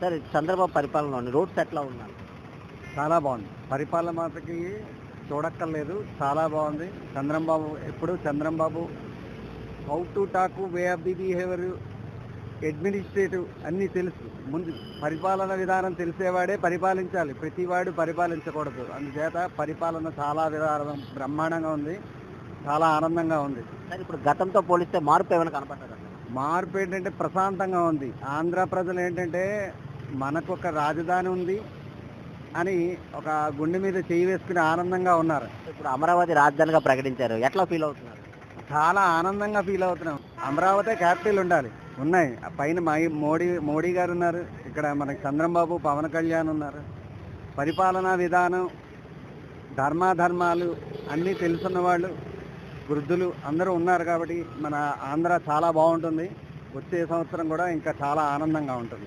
Sir Chandrababu పరిపాలనలో roads ఎట్లా ఉన్నారు చాలా బాగుంది. పరిపాలన మాటకి చూడక్కర్లేదు. చాలా బాగుంది. చంద్రంబాబు ఎప్పుడు Chandrababu how to talk way of the behaviour administrative అన్నీ తెలుసు. ముందు పరిపాలన విధానం తెలిసేవాడే పరిపాలించాలి. ప్రతివాడు పరిపాలించకూడదు. అందుచేత పరిపాలన చాలా విధానం బ్రహ్మాండంగా ఉంది. చాలా ఆనందంగా ఉంది. సార్ ఇప్పుడు గతంతో పోలిస్తే మార్పు ఏమైనా కనపడ్డా మార్పు ఏంటంటే ప్రశాంతంగా ఉంది. ఆంధ్ర ప్రజలు ఏంటంటే మనకు ఒక రాజధాని ఉంది అని ఒక గుండె మీద చేయి వేసుకుని ఆనందంగా ఉన్నారు. ఇప్పుడు అమరావతి రాజధానిగా ప్రకటించారు. ఎట్లా ఫీల్ అవుతున్నారు? చాలా ఆనందంగా ఫీల్ అవుతున్నాం. అమరావతి క్యాపిటల్ ఉండాలి. ఉన్నాయి. పైన మై మోడీ మోడీ గారు ఉన్నారు. ఇక్కడ మనకి చంద్రబాబు పవన్ కళ్యాణ్ ఉన్నారు. పరిపాలనా విధానం ధర్మాధర్మాలు అన్నీ తెలుసున్న వాళ్ళు వృద్ధులు అందరూ ఉన్నారు కాబట్టి మన ఆంధ్ర చాలా బాగుంటుంది. వచ్చే సంవత్సరం కూడా ఇంకా చాలా ఆనందంగా ఉంటుంది.